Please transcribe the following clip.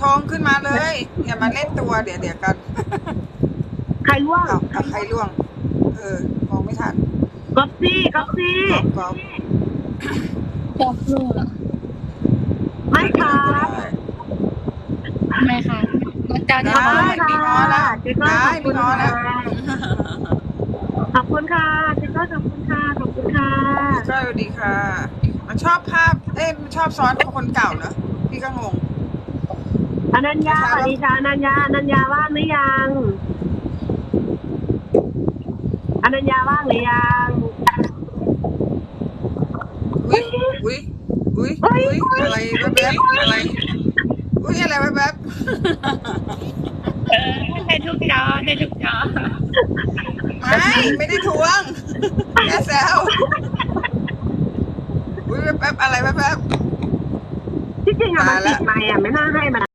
ทองขึ้นมาเลย อย่ามาเล่นตัวเดี๋ยวเดี๋ยวกันใครร่วงเอาเอาใครล่วง เออมองไม่ทันก๊อปซี่ก๊อปซี่กอล์ฟจบลูกไม่ครับไม่ค่ะน้องเจ้าจะได้บมีน้อแล้วเจ๊ก้อยได้มีน้อแล้วขอบคุณค่ะเจ๊ก้อยขอบคุณค่ะ ขอบคุณค่ะสวัสดีค่ะ มันชอบภาพ เอ้ยมันชอบซ้อนคนเก่าเนอะพี่ก็งง นัญญาสวัสดีค่ะอนัญญาอนัญญาว่างหรือยังอนัญญาว่างหรือยังอุ้ยอุ้ยอุ้ยอุ้ยอะไรแป๊บๆอะไรอุ้ยอะไรแป๊บเออได้ทุกจอได้ทุกจอๆไม่ไม่ได้ทวงแค่แซวอุ้ยแป๊บๆอะไรแป๊บๆ ที่จริงอะมันติดไมค์อะไม่น่าให้มัน